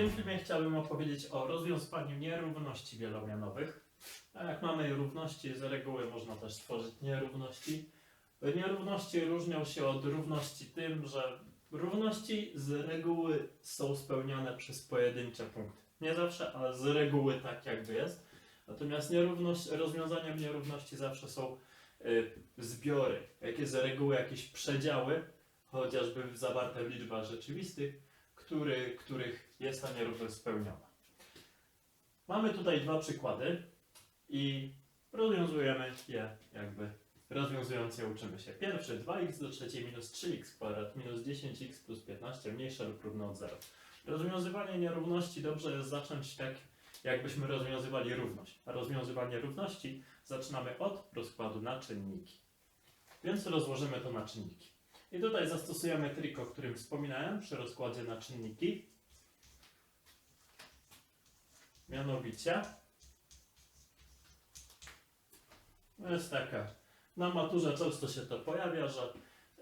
tym filmie chciałbym opowiedzieć o rozwiązywaniu nierówności wielomianowych. A jak mamy równości, z reguły można też tworzyć nierówności. Nierówności różnią się od równości tym, że równości z reguły są spełniane przez pojedyncze punkty. Nie zawsze, ale z reguły tak jakby jest. Natomiast nierówność, rozwiązaniem nierówności zawsze są y, zbiory, jakie z reguły jakieś przedziały, chociażby zawarte w liczbach rzeczywistych, który, których jest ta nierówność spełniona. Mamy tutaj dwa przykłady i rozwiązujemy je jakby rozwiązując je uczymy się. Pierwszy 2x do trzeciej minus 3x kwadrat minus 10x plus 15 mniejsze lub równe od 0. Rozwiązywanie nierówności dobrze jest zacząć tak, jakbyśmy rozwiązywali równość. A rozwiązywanie równości zaczynamy od rozkładu na czynniki. Więc rozłożymy to na czynniki. I tutaj zastosujemy trik, o którym wspominałem przy rozkładzie na czynniki. Mianowicie to jest taka. Na maturze często się to pojawia, że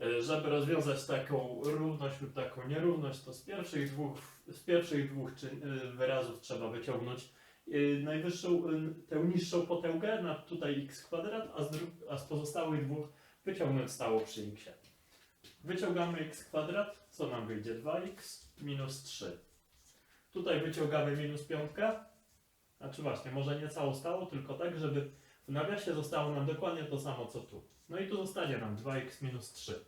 e, żeby rozwiązać taką równość lub taką nierówność, to z pierwszych dwóch, z pierwszych dwóch e, wyrazów trzeba wyciągnąć e, najwyższą, tę niższą potęgę, na tutaj x kwadrat, a z, a z pozostałych dwóch wyciągnąć stało przy x. Wyciągamy x kwadrat, co nam wyjdzie? 2x minus 3. Tutaj wyciągamy minus piątkę, znaczy właśnie, może nie całą stałą, tylko tak, żeby w nawiasie zostało nam dokładnie to samo co tu. No i tu zostanie nam 2x minus 3.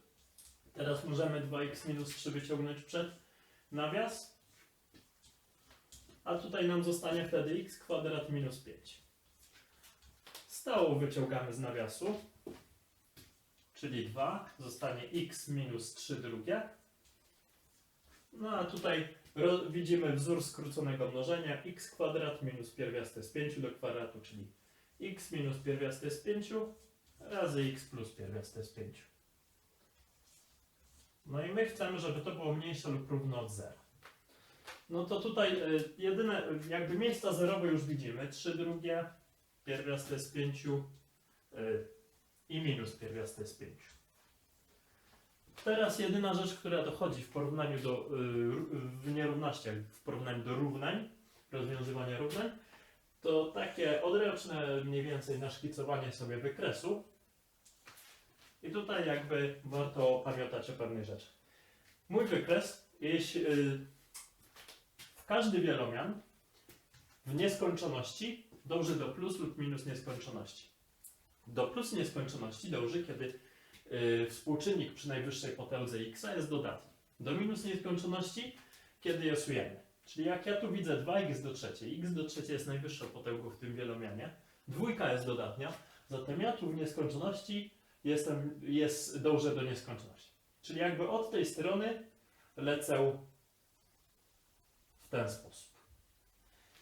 Teraz możemy 2x minus 3 wyciągnąć przed nawias, a tutaj nam zostanie wtedy x kwadrat minus 5. Stałą wyciągamy z nawiasu, czyli 2, zostanie x minus 3 drugie. No a tutaj widzimy wzór skróconego mnożenia x kwadrat minus pierwiastek z 5 do kwadratu, czyli x minus pierwiastek z 5 razy x plus pierwiastek z 5. No i my chcemy, żeby to było mniejsze lub równe od 0. No to tutaj y, jedyne, jakby miejsca zerowe już widzimy. 3 drugie, pierwiastek z 5 y, i minus pierwiastek z 5. Teraz jedyna rzecz, która dochodzi w porównaniu do, y, w nierównościach, w porównaniu do równań, rozwiązywania równań, to takie odręczne mniej więcej naszkicowanie sobie wykresu. I tutaj jakby warto pamiętać o pewnej rzeczy. Mój wykres, jeśli y, w każdy wielomian w nieskończoności dąży do plus lub minus nieskończoności. Do plus nieskończoności dąży, kiedy y, współczynnik przy najwyższej potędze x jest dodatni. Do minus nieskończoności, kiedy ujemny. Czyli jak ja tu widzę 2x do trzeciej, x do trzeciej jest najwyższą potęgą w tym wielomianie, dwójka jest dodatnia, zatem ja tu w nieskończoności jestem, jest, dążę do nieskończoności. Czyli jakby od tej strony lecę w ten sposób.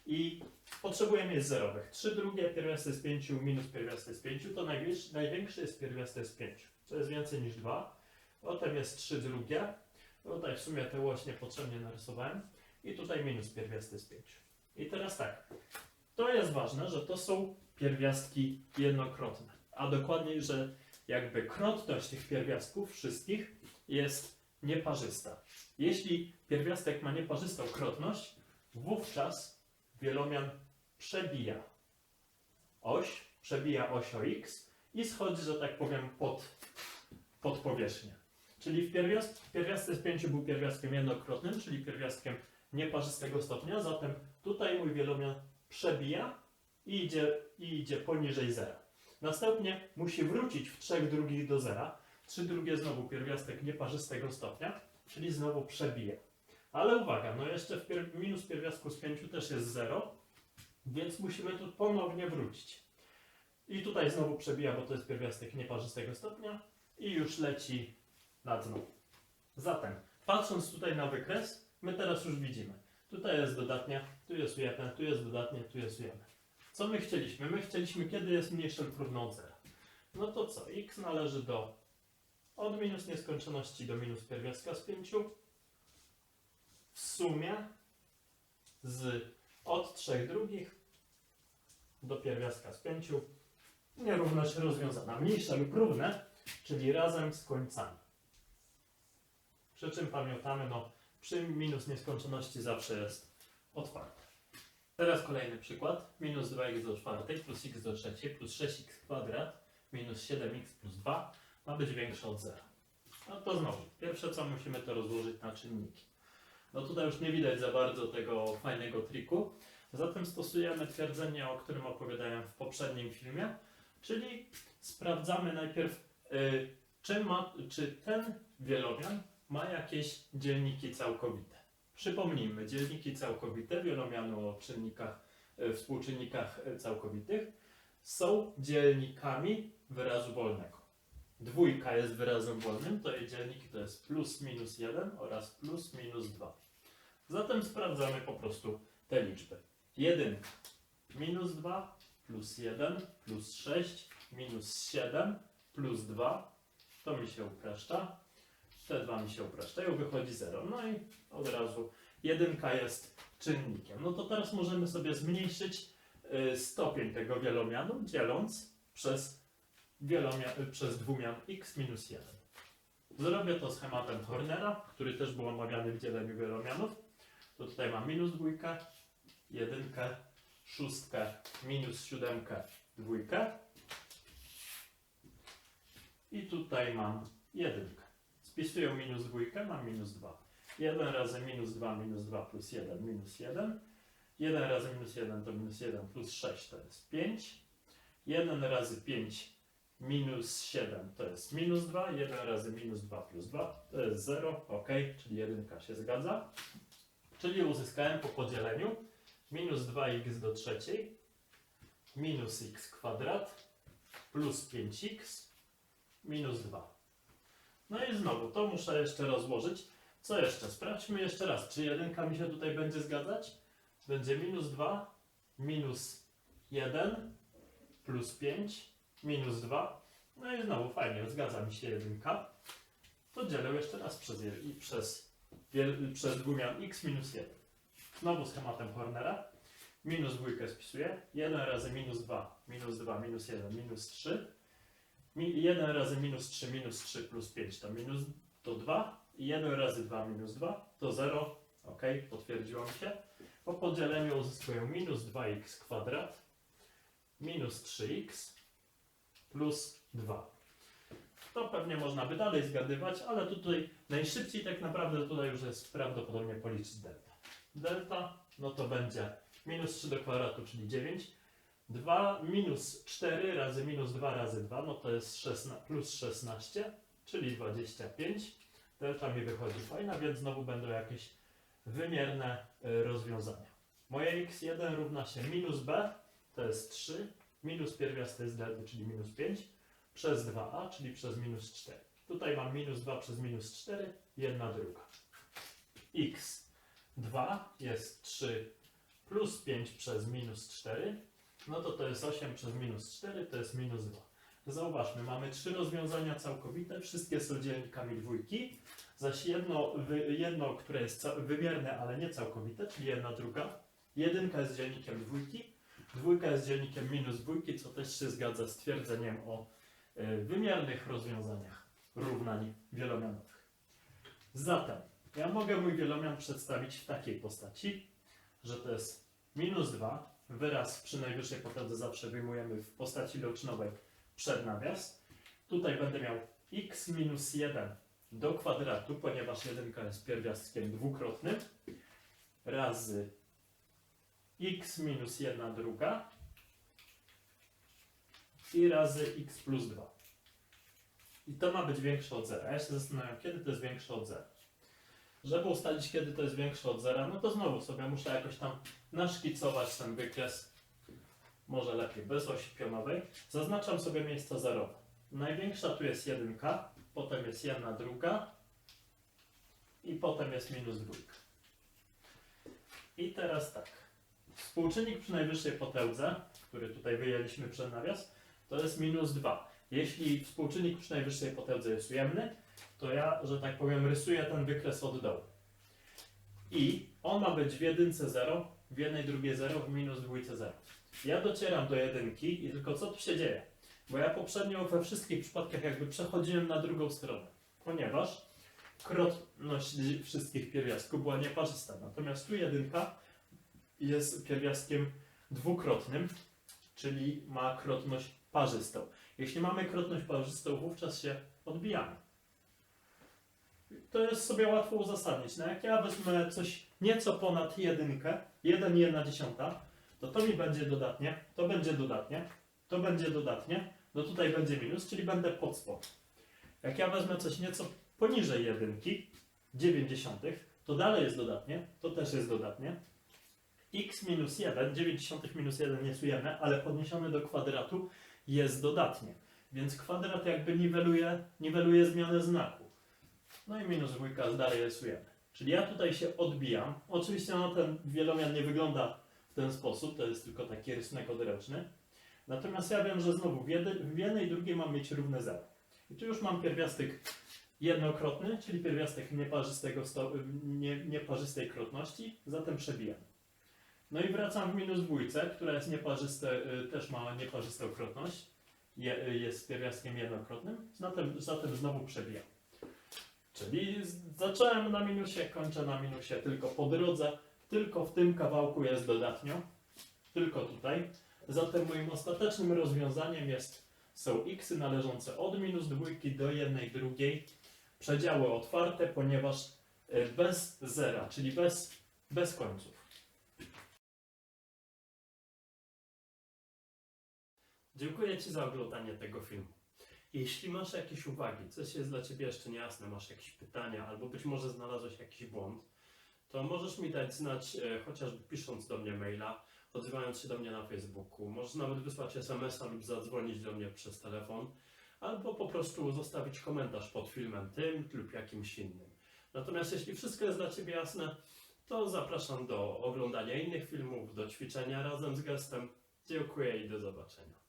I potrzebuję mieć zerowych. 3 drugie pierwiastek z 5 minus pierwiastek z 5 to największy, największy jest pierwiastek z 5. To jest więcej niż 2. Potem jest 3 drugie. Tutaj w sumie tę łoś niepotrzebnie narysowałem. I tutaj minus pierwiastek z 5. I teraz tak. To jest ważne, że to są pierwiastki jednokrotne. A dokładniej, że jakby krotność tych pierwiastków wszystkich jest nieparzysta. Jeśli pierwiastek ma nieparzystą krotność, wówczas wielomian przebija oś, przebija oś o x i schodzi, że tak powiem, pod, pod powierzchnię. Czyli w pierwiast, pierwiastek z 5 był pierwiastkiem jednokrotnym, czyli pierwiastkiem nieparzystego stopnia, zatem tutaj mój wielomian przebija i idzie, i idzie poniżej zera. Następnie musi wrócić w 3 drugich do zera. 3 drugie znowu pierwiastek nieparzystego stopnia, czyli znowu przebija. Ale uwaga, no jeszcze w pier minus pierwiastku z 5 też jest 0, więc musimy tu ponownie wrócić. I tutaj znowu przebija, bo to jest pierwiastek nieparzystego stopnia i już leci na dno. Zatem, patrząc tutaj na wykres, my teraz już widzimy. Tutaj jest dodatnia, tu jest ujemne, tu jest dodatnie, tu jest ujemne. Co my chcieliśmy? My chcieliśmy, kiedy jest mniejsze lub od zera. No to co? x należy do od minus nieskończoności do minus pierwiastka z 5 w sumie z od 3 drugich do pierwiastka z 5 nierówność rozwiązana. Mniejsze lub równe, czyli razem z końcami. Przy czym pamiętamy, no przy minus nieskończoności zawsze jest otwarte. Teraz kolejny przykład. Minus 2x do czwartej plus x do trzeciej plus 6x kwadrat minus 7x plus 2 ma być większe od zera. No to znowu, pierwsze co musimy to rozłożyć na czynniki. No tutaj już nie widać za bardzo tego fajnego triku, zatem stosujemy twierdzenie, o którym opowiadałem w poprzednim filmie, czyli sprawdzamy najpierw, y, czy, ma, czy ten wielomian ma jakieś dzielniki całkowite. Przypomnijmy, dzielniki całkowite wielomianu o czynnikach, y, współczynnikach y, całkowitych są dzielnikami wyrazu wolnego. Dwójka jest wyrazem wolnym, to jej dzielniki to jest plus minus 1 oraz plus minus 2. Zatem sprawdzamy po prostu te liczby. 1 minus 2 plus 1 plus 6 minus 7 plus 2 to mi się upraszcza. Te dwa mi się upraszczają, wychodzi 0. No i od razu jedynka jest czynnikiem. No to teraz możemy sobie zmniejszyć y, stopień tego wielomianu, dzieląc przez, wielomia- przez dwumian x minus 1. Zrobię to schematem Hornera, który też był omawiany w dzieleniu wielomianów. To tutaj mam minus dwójkę, jedynkę, szóstkę, minus siódemkę, dwójkę. I tutaj mam jedynkę. Spisuję minus dwójkę, mam minus 2. 1 razy minus 2 minus 2 plus 1 minus 1. 1 razy minus 1 to minus 1 plus 6 to jest 5. 1 razy 5 minus 7 to jest minus 2. 1 razy minus 2 plus 2 to jest 0. Ok, czyli jedynka się zgadza. Czyli uzyskałem po podzieleniu minus 2x do trzeciej minus x kwadrat plus 5x minus 2. No i znowu, to muszę jeszcze rozłożyć. Co jeszcze? Sprawdźmy jeszcze raz, czy jedynka mi się tutaj będzie zgadzać. Będzie minus 2, minus 1, plus 5, minus 2. No i znowu fajnie, zgadza mi się jedynka. To dzielę jeszcze raz przez, przez, przez dwumian x minus 1. Znowu schematem Hornera. Minus dwójkę spisuję. 1 razy minus 2, minus 2, minus 1, minus 3. Mi- 1 razy minus 3 minus 3 plus 5 to minus to 2 i 1 razy 2 minus 2 to 0. Ok, potwierdziło mi się. Po podzieleniu uzyskuję minus 2x kwadrat minus 3x plus 2. To pewnie można by dalej zgadywać, ale tutaj najszybciej tak naprawdę tutaj już jest prawdopodobnie policzyć delta. Delta no to będzie minus 3 do kwadratu, czyli 9 2 minus 4 razy minus 2 razy 2, no to jest 16, plus 16, czyli 25. Delta mi wychodzi fajna, więc znowu będą jakieś wymierne y, rozwiązania. Moje x1 równa się minus b, to jest 3, minus pierwiastek z delty, czyli minus 5, przez 2a, czyli przez minus 4. Tutaj mam minus 2 przez minus 4, jedna druga. x2 jest 3 plus 5 przez minus 4, no to to jest 8 przez minus 4, to jest minus 2. Zauważmy, mamy trzy rozwiązania całkowite, wszystkie są dzielnikami dwójki, zaś jedno, jedno które jest wymierne, ale nie całkowite, czyli jedna druga. Jedynka jest dzielnikiem dwójki, dwójka jest dzielnikiem minus dwójki, co też się zgadza z twierdzeniem o y, wymiernych rozwiązaniach równań wielomianowych. Zatem, ja mogę mój wielomian przedstawić w takiej postaci, że to jest minus 2, wyraz przy najwyższej potędze zawsze wyjmujemy w postaci licznowej przed nawias. Tutaj będę miał x minus 1 do kwadratu, ponieważ jedynka jest pierwiastkiem dwukrotnym, razy x minus 1 druga i razy x plus 2. I to ma być większe od zera. Ja się zastanawiam, kiedy to jest większe od zera. Żeby ustalić, kiedy to jest większe od zera, no to znowu sobie muszę jakoś tam naszkicować ten wykres, może lepiej bez osi pionowej. Zaznaczam sobie miejsca zerowe. Największa tu jest jedynka, potem jest jedna druga i potem jest minus dwójka. I teraz tak. Współczynnik przy najwyższej potędze, który tutaj wyjęliśmy przed nawias, to jest minus 2. Jeśli współczynnik przy najwyższej potędze jest ujemny, to ja, że tak powiem, rysuję ten wykres od dołu. I on ma być w jedynce 0, w jednej drugiej 0, w minus dwójce 0. Ja docieram do jedynki i tylko co tu się dzieje? Bo ja poprzednio we wszystkich przypadkach jakby przechodziłem na drugą stronę, ponieważ krotność wszystkich pierwiastków była nieparzysta. Natomiast tu jedynka jest pierwiastkiem dwukrotnym, czyli ma krotność parzystą. Jeśli mamy krotność parzystą, wówczas się odbijamy. To jest sobie łatwo uzasadnić. No jak ja wezmę coś nieco ponad jedynkę, 1 i 1 dziesiąta, to to mi będzie dodatnie, to będzie dodatnie, to będzie dodatnie, no tutaj będzie minus, czyli będę pod spod. Jak ja wezmę coś nieco poniżej jedynki, 9 dziesiątych, to dalej jest dodatnie, to też jest dodatnie. X minus 1, 9 dziesiątych minus 1 jest ujemne, ale podniesione do kwadratu jest dodatnie. Więc kwadrat jakby niweluje, niweluje zmianę znaku. No i minus dwójka dalej jest ujemne. Czyli ja tutaj się odbijam. Oczywiście no, ten wielomian nie wygląda w ten sposób, to jest tylko taki rysunek odręczny. Natomiast ja wiem, że znowu w, w jednej i drugiej mam mieć równe 0. I tu już mam pierwiastek jednokrotny, czyli pierwiastek nieparzystego sto, nie, nieparzystej krotności, zatem przebijam. No i wracam w minus dwójce, która jest nieparzyste, y, też ma nieparzystą krotność, je, y, jest pierwiastkiem jednokrotnym, zatem, zatem znowu przebijam. Czyli zacząłem na minusie, kończę na minusie, tylko po drodze, tylko w tym kawałku jest dodatnio, tylko tutaj. Zatem moim ostatecznym rozwiązaniem jest, są x należące od minus dwójki do jednej drugiej, przedziały otwarte, ponieważ y, bez zera, czyli bez, bez końców. Dziękuję Ci za oglądanie tego filmu. Jeśli masz jakieś uwagi, coś jest dla Ciebie jeszcze niejasne, masz jakieś pytania, albo być może znalazłeś jakiś błąd, to możesz mi dać znać e, chociażby pisząc do mnie maila, odzywając się do mnie na Facebooku. Możesz nawet wysłać SMS-a lub zadzwonić do mnie przez telefon, albo po prostu zostawić komentarz pod filmem tym lub jakimś innym. Natomiast jeśli wszystko jest dla Ciebie jasne, to zapraszam do oglądania innych filmów, do ćwiczenia razem z gestem. Dziękuję i do zobaczenia.